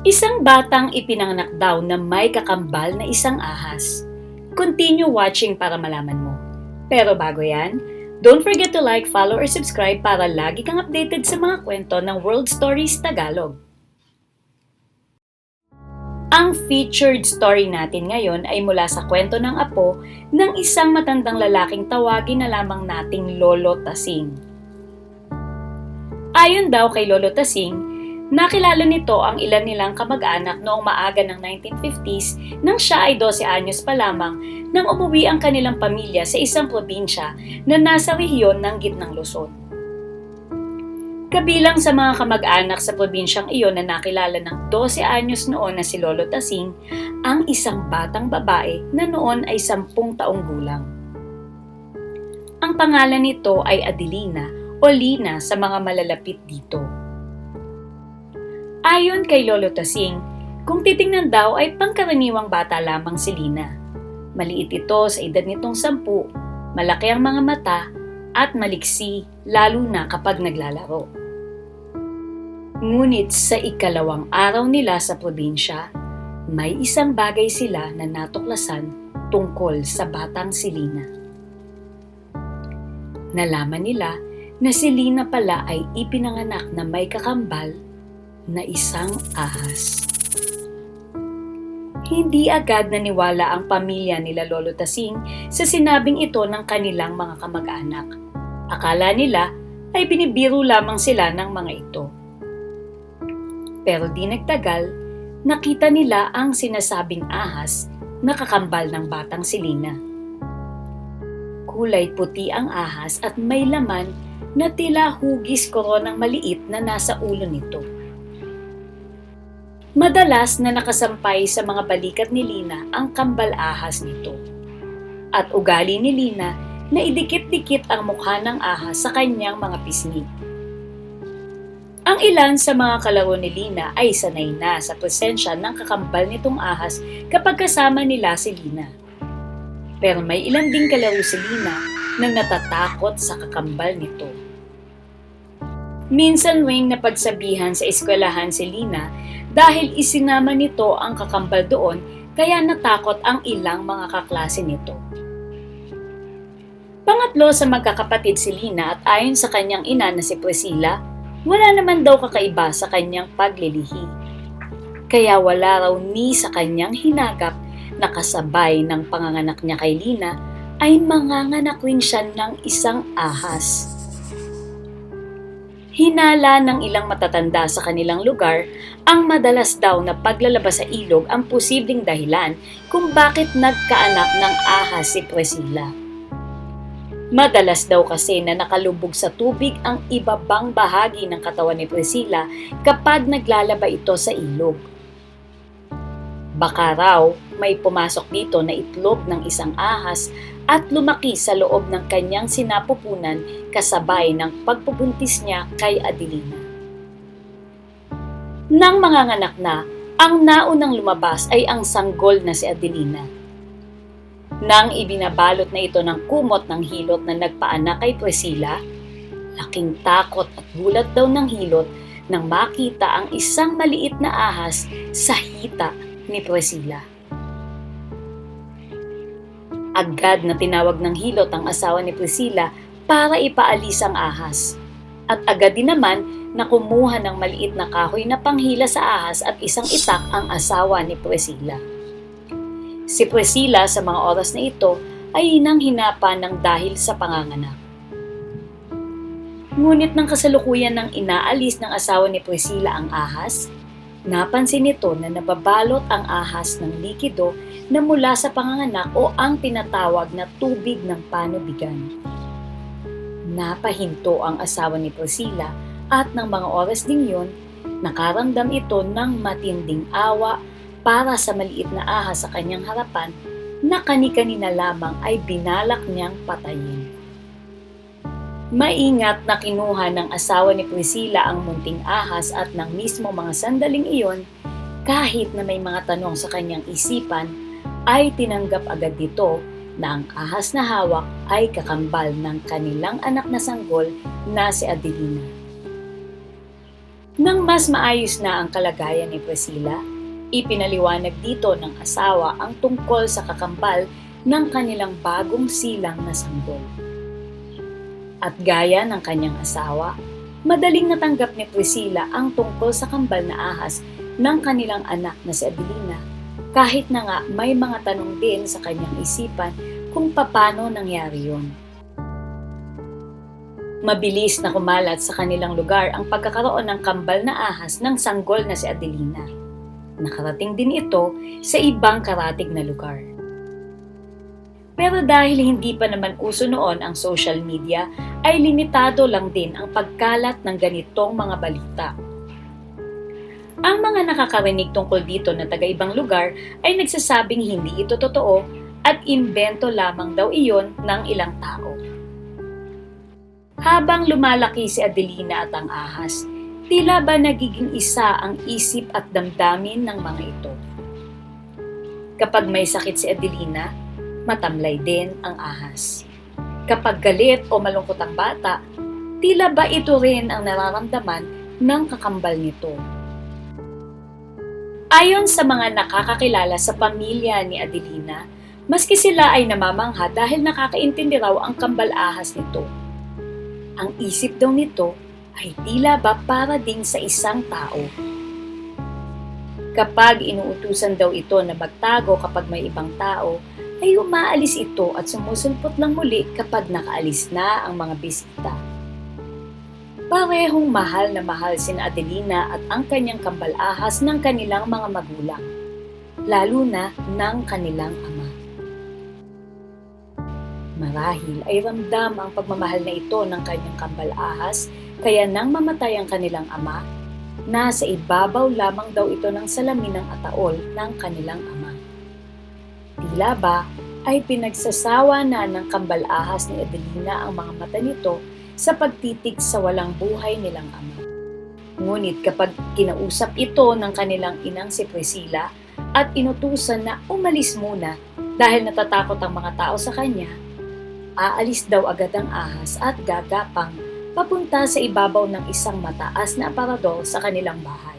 Isang batang ipinanganak daw na may kakambal na isang ahas. Continue watching para malaman mo. Pero bago yan, don't forget to like, follow, or subscribe para lagi kang updated sa mga kwento ng World Stories Tagalog. Ang featured story natin ngayon ay mula sa kwento ng apo ng isang matandang lalaking tawagin na lamang nating Lolo Tasing. Ayon daw kay Lolo Tasing, nakilala nito ang ilan nilang kamag-anak noong maaga ng 1950s nang siya ay 12 anyos pa lamang nang umuwi ang kanilang pamilya sa isang probinsya na nasa rehiyon ng gitnang Luzon. Kabilang sa mga kamag-anak sa probinsyang iyon na nakilala ng 12 anyos noon na si Lolo Tasing, ang isang batang babae na noon ay 10 taong gulang. Ang pangalan nito ay Adelina o Lina sa mga malalapit dito. Ayon kay Lolo Tasing, kung titingnan daw ay pangkaraniwang bata lamang si Lina. Maliit ito sa edad nitong sampu, malaki ang mga mata, at maliksi lalo na kapag naglalaro. Ngunit sa ikalawang araw nila sa probinsya, may isang bagay sila na natuklasan tungkol sa batang si Lina. Nalaman nila na si Lina pala ay ipinanganak na may kakambal na isang ahas. Hindi agad naniwala ang pamilya nila Lolo Tasing sa sinabing ito ng kanilang mga kamag-anak. Akala nila ay binibiro lamang sila ng mga ito. Pero di nagtagal, nakita nila ang sinasabing ahas na kakambal ng batang si Lina. Kulay puti ang ahas at may laman na tila hugis koronang maliit na nasa ulo nito. Madalas na nakasampay sa mga balikat ni Lina ang kambal ahas nito. At ugali ni Lina na idikit-dikit ang mukha ng ahas sa kanyang mga pisngi. Ang ilan sa mga kalaro ni Lina ay sanay na sa presensya ng kakambal nitong ahas kapag kasama nila si Lina. Pero may ilan ding kalaro si Lina na natatakot sa kakambal nito. Minsan wing napagsabihan sa eskwelahan si Lina dahil isinama nito ang kakambal doon kaya natakot ang ilang mga kaklase nito. Pangatlo sa magkakapatid si Lina at ayon sa kanyang ina na si Priscilla, wala naman daw kakaiba sa kanyang paglilihi. Kaya wala raw ni sa kanyang hinagap na kasabay ng panganganak niya kay Lina ay manganganak rin siya ng isang ahas. Hinala ng ilang matatanda sa kanilang lugar ang madalas daw na paglalabas sa ilog ang posibleng dahilan kung bakit nagkaanak ng ahas si Priscilla. Madalas daw kasi na nakalubog sa tubig ang ibabang bahagi ng katawan ni Priscilla kapag naglalaba ito sa ilog. Baka raw may pumasok dito na itlog ng isang ahas at lumaki sa loob ng kanyang sinapupunan kasabay ng pagpubuntis niya kay Adelina. Nang manganganak na, ang naunang lumabas ay ang sanggol na si Adelina. Nang ibinabalot na ito ng kumot ng hilot na nagpaanak kay Priscilla, laking takot at gulat daw ng hilot nang makita ang isang maliit na ahas sa hita ni Priscilla. Agad na tinawag ng hilot ang asawa ni Priscilla para ipaalis ang ahas. At agad din naman na kumuha ng maliit na kahoy na panghila sa ahas at isang itak ang asawa ni Priscilla. Si Priscilla sa mga oras na ito ay inang hinapan ng dahil sa panganganak. Ngunit nang kasalukuyan ng inaalis ng asawa ni Priscilla ang ahas, napansin nito na nababalot ang ahas ng likido na mula sa panganganak o ang tinatawag na tubig ng panubigan. Napahinto ang asawa ni Priscilla at ng mga oras ding yun, nakaramdam ito ng matinding awa para sa maliit na ahas sa kanyang harapan na kani-kanina lamang ay binalak niyang patayin. Maingat na kinuha ng asawa ni Priscilla ang munting ahas at ng mismo mga sandaling iyon, kahit na may mga tanong sa kanyang isipan, ay tinanggap agad dito na ang ahas na hawak ay kakambal ng kanilang anak na sanggol na si Adelina. Nang mas maayos na ang kalagayan ni Priscilla, ipinaliwanag dito ng asawa ang tungkol sa kakambal ng kanilang bagong silang na sanggol. At gaya ng kanyang asawa, madaling natanggap ni Priscilla ang tungkol sa kambal na ahas ng kanilang anak na si Adelina, kahit na nga may mga tanong din sa kanyang isipan kung paano nangyari yon. Mabilis na kumalat sa kanilang lugar ang pagkakaroon ng kambal na ahas ng sanggol na si Adelina. Nakarating din ito sa ibang karatig na lugar. Pero dahil hindi pa naman uso noon ang social media, ay limitado lang din ang pagkalat ng ganitong mga balita. Ang mga nakakarinig tungkol dito na taga-ibang lugar ay nagsasabing hindi ito totoo at imbento lamang daw iyon ng ilang tao. Habang lumalaki si Adelina at ang ahas, tila ba nagiging isa ang isip at damdamin ng mga ito. Kapag may sakit si Adelina, matamlay din ang ahas. Kapag galit o malungkot ang bata, tila ba ito rin ang nararamdaman ng kakambal nito. Ayon sa mga nakakakilala sa pamilya ni Adelina, maski sila ay namamangha dahil nakakaintindi raw ang kambal ahas nito. Ang isip daw nito ay tila ba para din sa isang tao. Kapag inuutusan daw ito na magtago kapag may ibang tao, ay umaalis ito at sumusulpot lang muli kapag nakaalis na ang mga bisita. Parehong mahal na mahal sina Adelina at ang kanyang kambal ahas ng kanilang mga magulang, lalo na ng kanilang ama. Marahil ay ramdam ang pagmamahal na ito ng kanyang kambal ahas kaya nang mamatay ang kanilang ama, nasa ibabaw lamang daw ito ng salamin ng ataol ng kanilang ama. Tila ba ay pinagsasawa na ng kambal ahas ni Adelina ang mga mata nito sa pagtitig sa walang buhay nilang ama. Ngunit kapag kinausap ito ng kanilang inang si Priscilla at inutusan na umalis muna dahil natatakot ang mga tao sa kanya, aalis daw agad ang ahas at gagapang papunta sa ibabaw ng isang mataas na aparador sa kanilang bahay.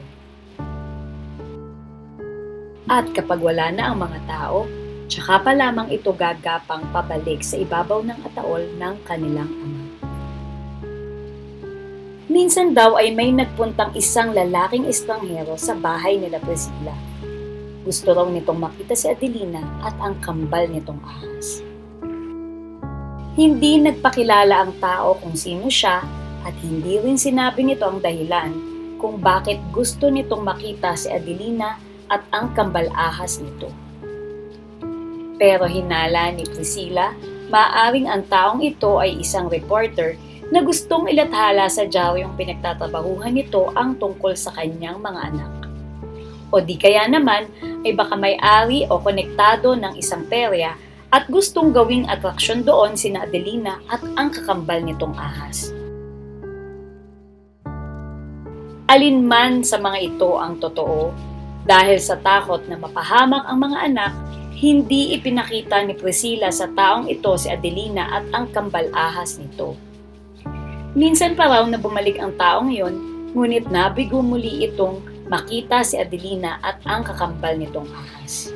At kapag wala na ang mga tao, tsaka pa lamang ito gagapang pabalik sa ibabaw ng ataol ng kanilang ama. Minsan daw ay may nagpuntang isang lalaking estranghero sa bahay nila Priscilla. Gusto raw nitong makita si Adelina at ang kambal nitong ahas. Hindi nagpakilala ang tao kung sino siya at hindi rin sinabi nito ang dahilan kung bakit gusto nitong makita si Adelina at ang kambal ahas nito. Pero hinala ni Priscilla, maaring ang taong ito ay isang reporter na gustong ilathala sa diaryong pinagtatrabahuhan nito ang tungkol sa kanyang mga anak. O di kaya naman ay baka may-ari o konektado ng isang perya at gustong gawing atraksyon doon sina Adelina at ang kakambal nitong ahas. Alin man sa mga ito ang totoo, dahil sa takot na mapahamak ang mga anak, hindi ipinakita ni Priscilla sa taong ito si Adelina at ang kambal ahas nito. Minsan pa raw na bumalik ang taong yon, ngunit nabigo muli itong makita si Adelina at ang kakambal nitong ahas.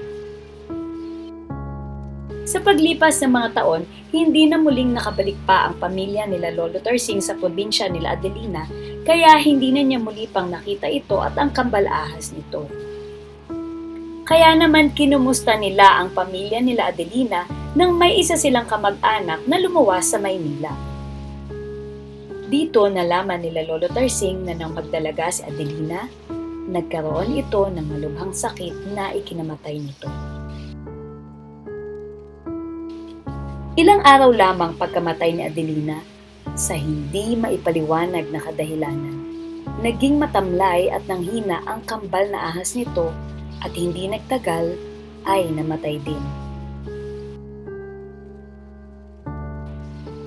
Sa paglipas ng mga taon, hindi na muling nakabalik pa ang pamilya nila Lolo Tarsing sa probinsya nila Adelina, kaya hindi na niya muli pang nakita ito at ang kambal ahas nito. Kaya naman kinumusta nila ang pamilya nila Adelina nang may isa silang kamag-anak na lumuwas sa Maynila. Dito nalaman nila Lolo Tarsing na nang magdalaga si Adelina, nagkaroon ito ng malubhang sakit na ikinamatay nito. Ilang araw lamang pagkamatay ni Adelina, sa hindi maipaliwanag na kadahilanan, naging matamlay at nanghina ang kambal na ahas nito at hindi nagtagal ay namatay din.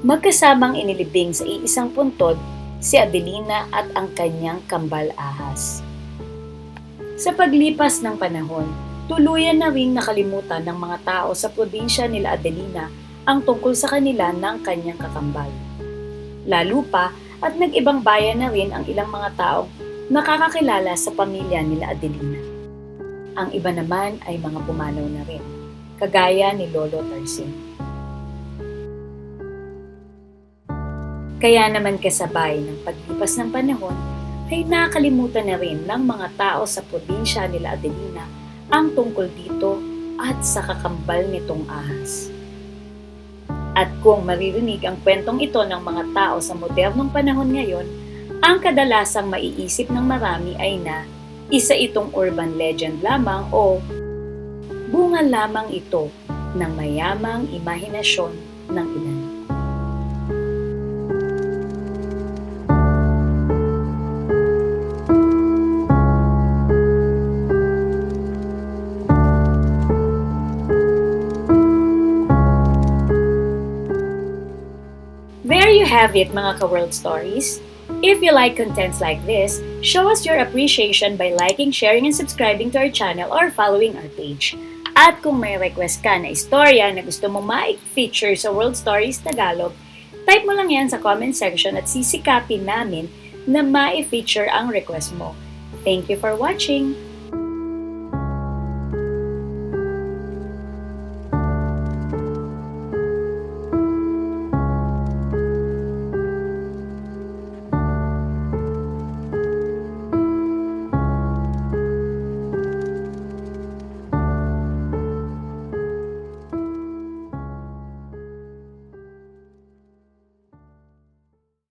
Magkasamang inilibing sa iisang puntod si Adelina at ang kanyang kambal ahas. Sa paglipas ng panahon, tuluyan na ring nakalimutan ng mga tao sa probinsya nila Adelina ang tungkol sa kanila ng kanyang kakambal. Lalo pa at nag-ibang bayan na rin ang ilang mga tao nakakakilala sa pamilya nila Adelina. Ang iba naman ay mga pumanaw na rin, kagaya ni Lolo Tarsing. Kaya naman kasabay ng paglipas ng panahon, ay nakalimutan na rin ng mga tao sa probinsya nila Adelina ang tungkol dito at sa kakambal nitong ahas. At kung maririnig ang kwentong ito ng mga tao sa modernong panahon ngayon, ang kadalasang maiisip ng marami ay na isa itong urban legend lamang o bunga lamang ito ng mayamang imahinasyon ng ilan. There you have it mga ka-world stories. If you like contents like this, show us your appreciation by liking, sharing, and subscribing to our channel or following our page. At kung may request ka na istorya na gusto mo ma-feature sa World Stories Tagalog, type mo lang yan sa comment section at sisikapin namin na ma-feature ang request mo. Thank you for watching!